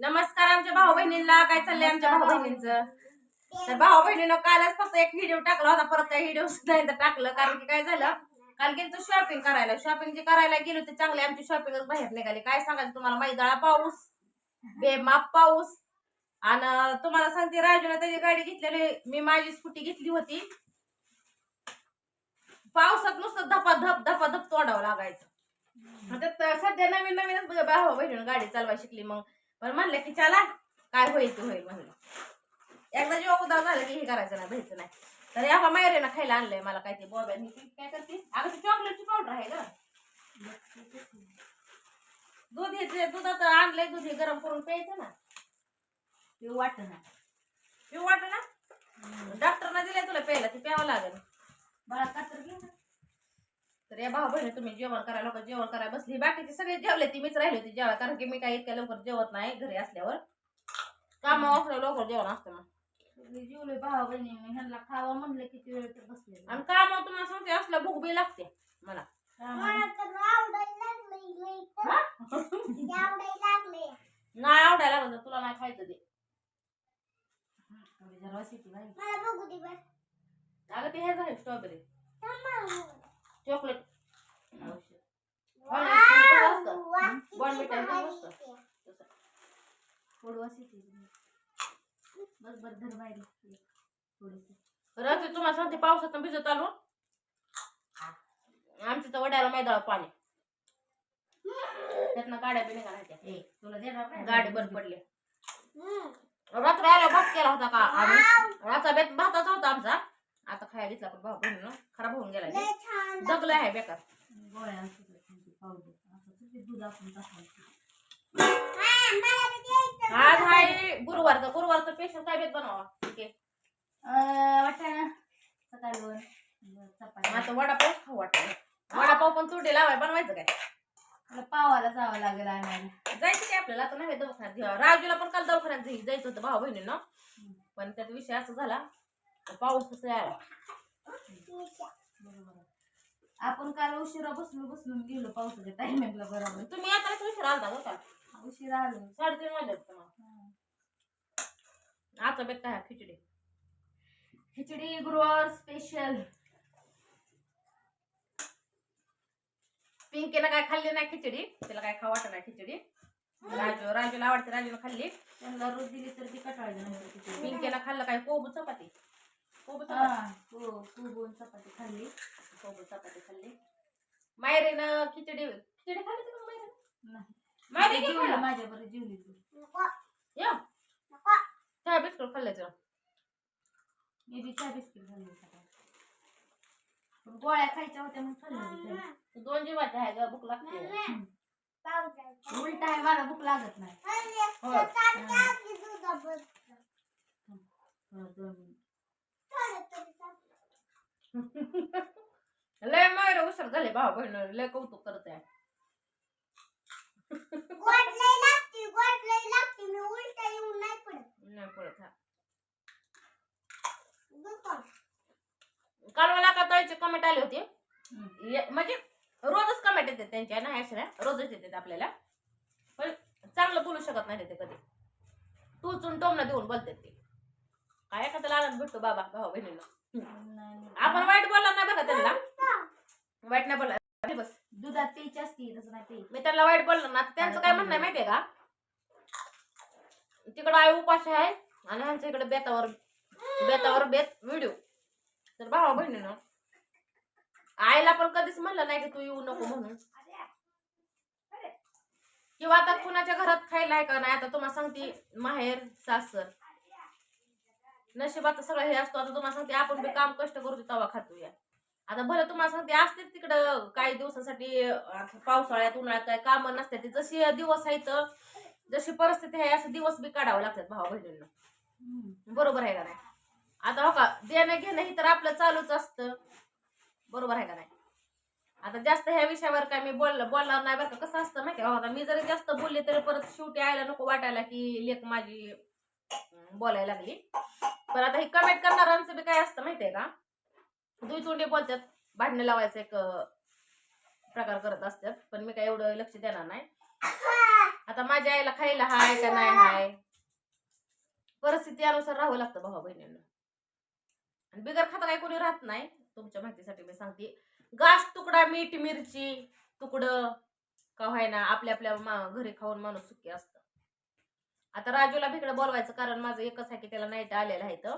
नमस्कार आमच्या भाऊ बहिणींना काय चाललंय आमच्या भाऊ. बहिणींचं तर भाऊ बहिणीनं कालच फक्त एक व्हिडिओ टाकला होता. परत त्या व्हिडिओ सुद्धा टाकलं. कारण की काय झालं? काल गेलो शॉपिंग करायला. शॉपिंग जे करायला गेलो ते चांगले. आमची शॉपिंगच बाहेर निघाली. काय सांगायचं तुम्हाला? मैदाळा पाऊस बेमाप पाऊस. आणि तुम्हाला सांगते राजूने त्याची गाडी घेतलेली. मी माझी स्कूटी घेतली होती. पावसात नुसतं धपा धप धपा धप तोडावं लागायचं. सध्या नवीन नवीनच बहिणीनं गाडी चालवायला शिकली. मग पण म्हणलं की चला काय होईल ते होईल म्हणलं. एकदा जेव्हा उदार झालं की हे करायचं नाही भ्यायचं नाही. तर या मायरेनं खायला आणलंय मला काय ते बॉब्यान ही ती काय करते? अगं ती चॉकलेटची पावडर आहे का दूध हे ते दुधात आणलंय दूध हे गरम करून प्यायचं ना. ते वाटत नाही पिऊ वाट ना? डॉक्टरनं दिलंय तुला प्यायला ते प्यावं लागेल. बाळा कातर घे ना. तर या भाऊ बहिणी तुम्ही जेवण करा लोक जेवण करायला बसली. बाकीचे सगळे जेवले ती मीच राहिली होती जेवा कारण की मी काही इतक्या लवकर जेवत नाही घरी असल्यावर. काम असल्यावर लवकर जेवण असतं मग. जेवले भावा बहिणी मी ह्यांना खावा म्हणलं किती वेळ तर बसले. आणि काम तुम्हाला सांगते असलं भूक बी लागते मला. नाही आवडायला लागलं तर तुला नाही खायचं ते. अगं ते हे झाले स्ट्रॉबेरी चॉकलेट. रात्री तुम्हाला सांगते पावसात भिजत आलो. आमच्या तर वड्याला मैदाळा पाणी. त्यातनं गाड्या बी निघाल्या तुला देणार नाही? गाडी बंद पडली. रात्री आला भात केला होता का आम्ही? रात्र बेत भाताचा होता आमचा. आता खायला घेतला पण भाऊ बहिणीनं खराब होऊन गेला दगलं आहे बेकार. गोळ्या दूध आपण आज आहे गुरुवारचा गुरुवारचा स्पेशल काय बेत बनवा. ठीक आहे. वाटाणा चपाती. आता वडापाव खाऊ वाटतं वडापाव पण चुडी लावाय बनवायचं काय? मला पावाला जावं लागेल आणायला. जायचं की आपल्याला आता नाही दवाखान्यात घ्यावं. राजूला पण काल दवाखान्यात जायचं होतं भाऊ बहिणीनं. पण त्यात विषय असा झाला पाऊस कसं आला बरोबर आहे. आपण काल उशिरा बसलो बसलून गेलो पावसाच्या टायमिंगला बरोबर. तुम्ही आता विषय आलता काल उशिरा आलो. साडेतीन वाजले होते तुम्हाला. आता बेत काय? खिचडी. खिचडी गुरुवार स्पेशल पिंकीनं काय खाल्ली नाही खिचडी? तिला काय खाऊ वाटत नाही खिचडी? राजू राजूला आवडते राजूला खाल्ली. त्यांना रोज दिली तर ती कटाळली नाही खिचडी. पिंकीनं खाल्लं काय? कोबू चपाती. कोबू चपाती. खाल्ली. कोबू चपाती खाल्ली. मायरीनं खिचडी खिचडी खाल्ली का मायरीनं? नाही. मायरी काय खाल्लं? माझ्या बरं जेवली ती. या. चहा बिस्कुट खाल्ल्याचं मी बी चहा बिस्किट खाल्ली पण गोळ्या खायच्या होत्या म्हणून खाल्ल्या तू दोन जीवाचे आहे ग भूक लागते. काही. उलट आहे मला भूक लागत नाही. हो. दोन मिनिट. लय मायरा उसर झाले भाऊ बहिण लय कौतुक करत आहे. नाही पडत. हा. काल मला का ताईचे कमेंट आले होते. ये- म्हणजे रोजच कमेंट येते त्यांच्या नाही अशा नाही, रोजच येते आपल्याला. पण चांगलं बोलू शकत नाही ते कधी. टोचून टोमना देऊन बोलतात ते. काय एखाद्याला आनंद भेटतो बाबा भाऊ बहिणीला. आपण वाईट बोलला नाही बघा त्यांना. वाईट नाही बोलला बस. दुधात प्यायची असती तसं नाही प्यायची मी त्यांना वाईट बोललो ना तर त्यांचं काय म्हणणं आहे माहितीये का? तिकडं आई उपाशी आहे आणि ह्यांच्या इकडे बेतावर बेतावर बेत व्हिडिओ. तर भावा बहिणीनं आईला पण कधीच म्हणलं नाही की तू येऊ नको म्हणून. किंवा आता कुणाच्या घरात खायला आहे का नाही आता तुम्हाला सांगते माहेर सासर. नशिबात सगळं हे असतो. आता तुम्हाला सांगते आपण बी काम कष्ट करतो तवा खातो या. आता भलं तुम्हाला सांगते असते तिकडं काही दिवसासाठी पावसाळ्यात उन्हाळ्यात काय कामं नसते ते जशी दिवस आहेत जशी परिस्थिती आहे असं दिवस बी काढावं लागतात भाऊ बहिणींना. बरोबर आहे का नाही? आता हो का देणं घेणं ही तर आपलं चालूच असतं. बरोबर आहे का नाही? आता जास्त ह्या विषयावर काय मी बोल बोलणार नाही बरं का. कसं असतं माहिती का? हो आता मी जरी जास्त बोलले तरी परत शेवटी आयला नको वाटायला की लेख माझी बोलायला लागली. पण आता हे कमेंट करणाऱ्यांचं बी काय असतं माहितीये का? दुई तोंडी बोलतात भांडणं लावायचं एक प्रकार करत असतात पण मी काय एवढं लक्ष देणार नाही. आता माझ्या आईला खायला हाय का नाही हाय? परिस्थिती अनुसार राहावं लागतं भावा बहिणींना. आणि बिगर खाता काही कोणी राहत नाही. तुमच्या माहितीसाठी मी सांगते. गास तुकडा मीठ मिरची तुकडं का व्हायना आपल्या आपल्या मा- घरी खाऊन माणूस सुखी असतं. आता राजूला भिकडं बोलवायचं कारण माझं एकच आहे की त्याला नाईट आलेलं आहे तर.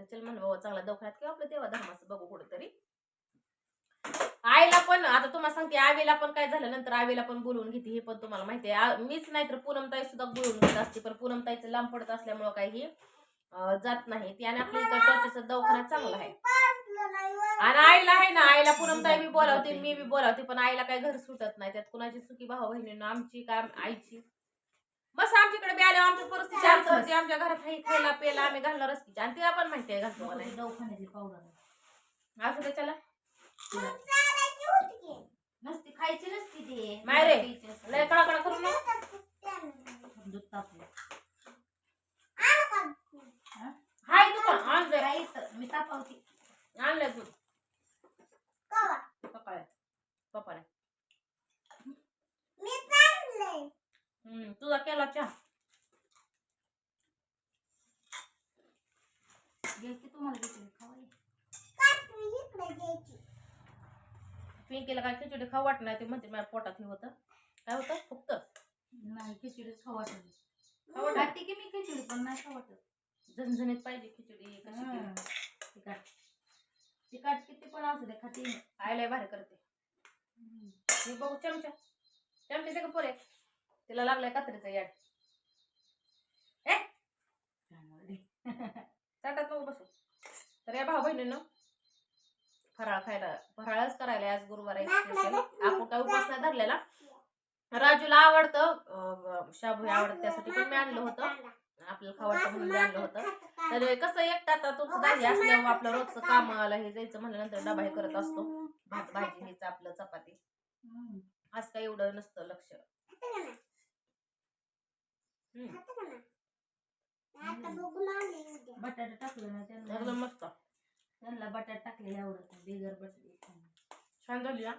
चल म्हणलं बाबा चांगला दवाखान्यात किंवा आपलं देवा धर्माचं बघू कुठेतरी. आईला पण आता तुम्हाला सांगते आवीला पण काय झालं नंतर आवीला पण बोलवून घेते हे पण तुम्हाला माहिती आहे. मीच नाही तर पूनमताई सुद्धा बोलवून घेत असते पण पूनमताईचं लांब पडत असल्यामुळं काही जात नाही. ती आणि आपल्या इथं टॉर्चेचा दवाखाना चांगला आहे. आणि आईला आहे ना आईला पूनमताई मी बोलावते मी बी बोलावते पण आईला काही घर सुटत नाही. त्यात कुणाची चुकी भाऊ बहिणीनं आमची काय आईची? बस आमच्याकडे बी आल्यावर आमची परिस्थिती आमची होती. आमच्या घरात काही खायला प्यायला आम्ही घालणारच की आणि तिला पण माहिती आहे घालतो का नाही दवाखान्यातली पावडर. असं ते चला. नसती खायची नसती ते. प्यायची असते. लय कडा कडा करू नये दूध तापलं? हाय तू पण आणलंय काय? मी तापावती. आणलंय दूध पप्पा पप्पा हम्म तुझा केला चहा गेलती तुम्हाला घेतली खावाय पिंकीला काय खिचडी खाऊ वाटत नाही ते म्हणते माझ्या पोटात हे होतं. काय होतं? फक्त. नाही खिचडीच खाऊ वाटत खाऊ वाटत खाते की मी खिचडी पण नाही खाऊ वाटत. झणझणीत पाहिजे खिचडी कशी. हं. तिखट तिखट किती पण असू दे खाते. आईला बाहेर करते. मी बघू चमचा. चमचा ते पोरे. तिला लागलाय कात्रीचा याड. ए! ताटात नको बसू. तर या भाऊ बहिणीनं फराळ खायला फराळच करायला आज गुरुवार आहे special. आपण काय उपास नाही धरलेला. राजूला आवडतं अं, शाबू हे आवडतं त्यासाठी पण मी आणलं होतं. आपल्याला खावडतं म्हणून मी आणलं होतं. तर कसं एकटा आता तुमचं दाजी असल्यावर आपलं रोजचं कामाला हे जायचं म्हणल्यानंतर डबा हे करत असतो. भात भाजी हेच आपलं चपाती. हं. आज काय एवढं नसतं लक्ष. बटाटा टाकलं ना मस्त त्यांना बटाटा टाकलेले आवडत नाही बिगर बटाटे छान झाली हा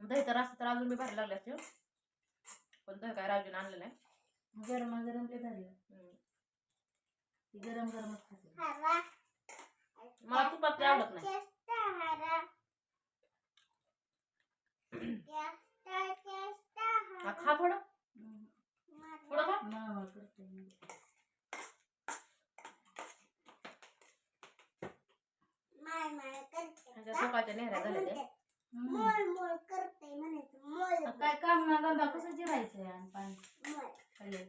दही तर असतं तर अजून मी भारी लागले असते पण दही काय राजूने आणलं नाही. गरम गरम ते धरलं. ती गरम गरमच खाते मला तुपात ते आवडत नाही. हा, खा. थोडं खा मळमळ करते मी. हं. काय काम ना धंदा कसं जिरायचं आणि पाणी? खाल्लं.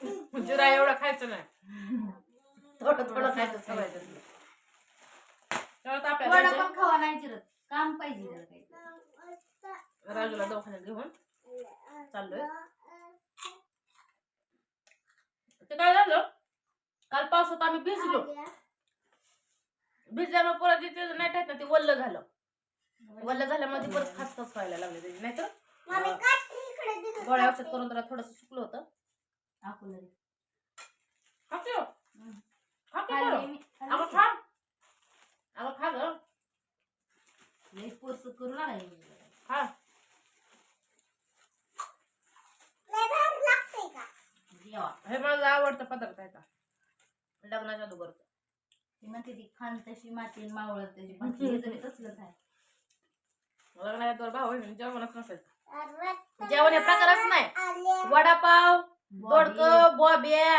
जिरा एवढं खायचं नाही. थोडं थोडं खायचं. सवय. तेव्हा वडा. पण खावा नाही जिरत. काम पाहिजे काही राजूला दवाखान्यात घेऊन चाललोय. ते काय झालं? काल पावसात आम्ही भिजलो. भिजल्यामुळे परत जे नाही टाकलं ते वल्ल झालं वल्ल झाल्यामध्ये परत खास खास व्हायला लागले त्याची. नाहीतर गोळ्या औषध करून त्याला थोडस सुकलं होतं. खाते हो. हं. खा. अगं खा ग. करू लागायची खा जेवा हे माझा आवडता पदार्थ आहे का लग्नाच्या अगोदर ती म्हणते ती खान तशी माती मावळत त्याची पण हे तसलंच आहे लग्नाच्या अगोदर भाऊ बहिणी जेवणच नसायचं जेवण हे प्रकारच नाही. वडापाव. दोडक बॉब्या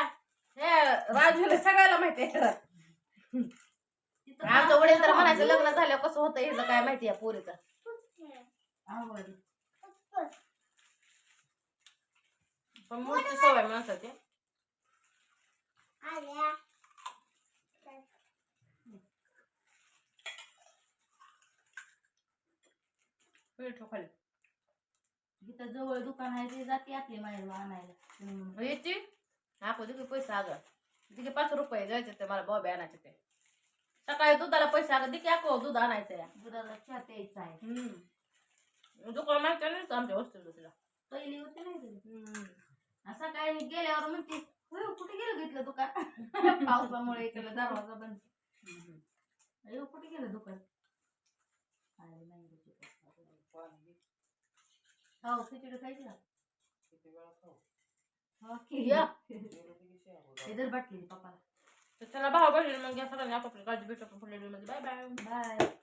हे राजूला सगळ्याला माहिती आहे. तिथं आमचं वडील तर म्हणायचं लग्न झाल्यावर कसं होतं ह्याचं काय माहिती आहे पोरीचं. आवड पण मूळची सवय माणसाची पीठ खाली. जवळ दुकान आहे ते जाते आपली माहेर आणायला. याची आपण तिथे पैसे अगं तिथे पाच रुपये जायचे ते मला बॉबे आणायचे ते. सकाळी दुधाला पैसे अगं दिकी आको दूध आणायचं या दुधाला चहा प्यायचा आहे. दुकान माहिती नाही आमच्या वस्तू तुला. पहिली होते नाही सकाळी गेल्यावर म्हणते "होय, कुठे गेलं घेतलं दुकान? पावसामुळे इकडे दरवाजा बंद. कुठे गेलं दुकान. हो खिचडी खायची ना हो या. इधर बाटली पप्पाला. तर चला भाऊ बहिणी मग या सगळ्यांनी आपापली काळजी भेटू आपण पुढल्या व्हिडिओमध्ये बाय बाय. बाय.